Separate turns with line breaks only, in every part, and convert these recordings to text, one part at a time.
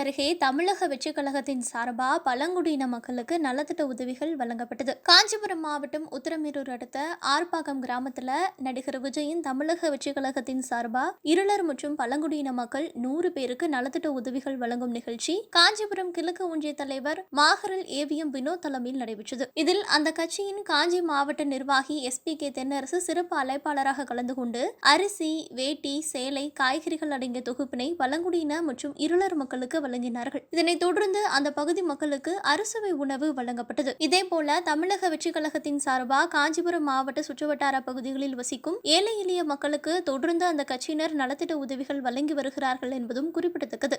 அருகே தமிழக வெற்றிக் கழகத்தின் சார்பாக பழங்குடியின மக்களுக்கு நலத்திட்ட உதவிகள் வழங்கப்பட்டது. காஞ்சிபுரம் மாவட்டம் உத்தரமேரூர் அடுத்த ஆர்ப்பாக்கம் கிராமத்தில் நடிகர் விஜயின் தமிழக வெற்றிக் கழகத்தின் சார்பாக இருளர் மற்றும் பழங்குடியின மக்கள் நூறு பேருக்கு நலத்திட்ட உதவிகள் வழங்கும் நிகழ்ச்சி காஞ்சிபுரம் கிழக்கு ஒன்றிய தலைவர் மாகரல் ஏவிஎம் வினோத் தலைமையில் நடைபெற்றது. இதில் அந்த கட்சியின் காஞ்சி மாவட்ட நிர்வாகி எஸ்பி கே தென்னரசு சிறப்பு அழைப்பாளராக கலந்து கொண்டு அரிசி வேட்டி சேலை காய்கறிகள் அடங்கிய தொகுப்பினை பழங்குடியின மற்றும் இருளர் மக்களுக்கு வழங்கினார்கள். இதனைத் தொடர்ந்து அந்த பகுதி மக்களுக்கு அறுசுவை உணவு வழங்கப்பட்டது. இதேபோல தமிழக வெற்றி கழகத்தின் சார்பாக காஞ்சிபுரம் மாவட்ட சுற்றுவட்டார பகுதிகளில் வசிக்கும் ஏழை எளிய மக்களுக்கு தொடர்ந்து அந்த கட்சியினர் நலத்திட்ட உதவிகள் வழங்கி வருகிறார்கள் என்பதும் குறிப்பிடத்தக்கது.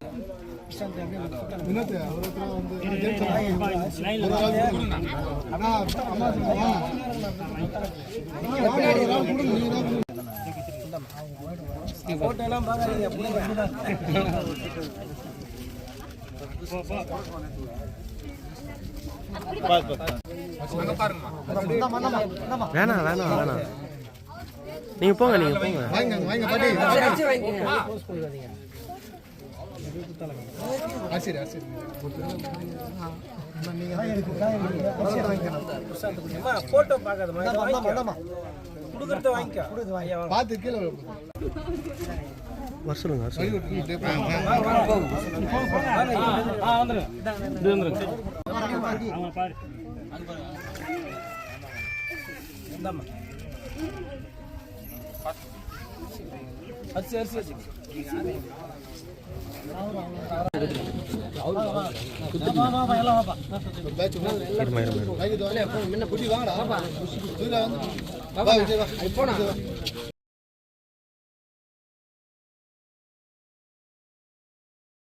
தான் கொடுங்க.
வேணாம் வேணாம் வேணாம். நீங்க போங்க நீங்க போங்க.
வாங்க வாங்க பாட்டி
பார்க்காத கொடுக்கறத வாங்கிக்கோ.
பார்த்து கீழே
வர சொல்லுங்க வர
அரிசி அரிசி
தோ. குட்டி வாங்கடா.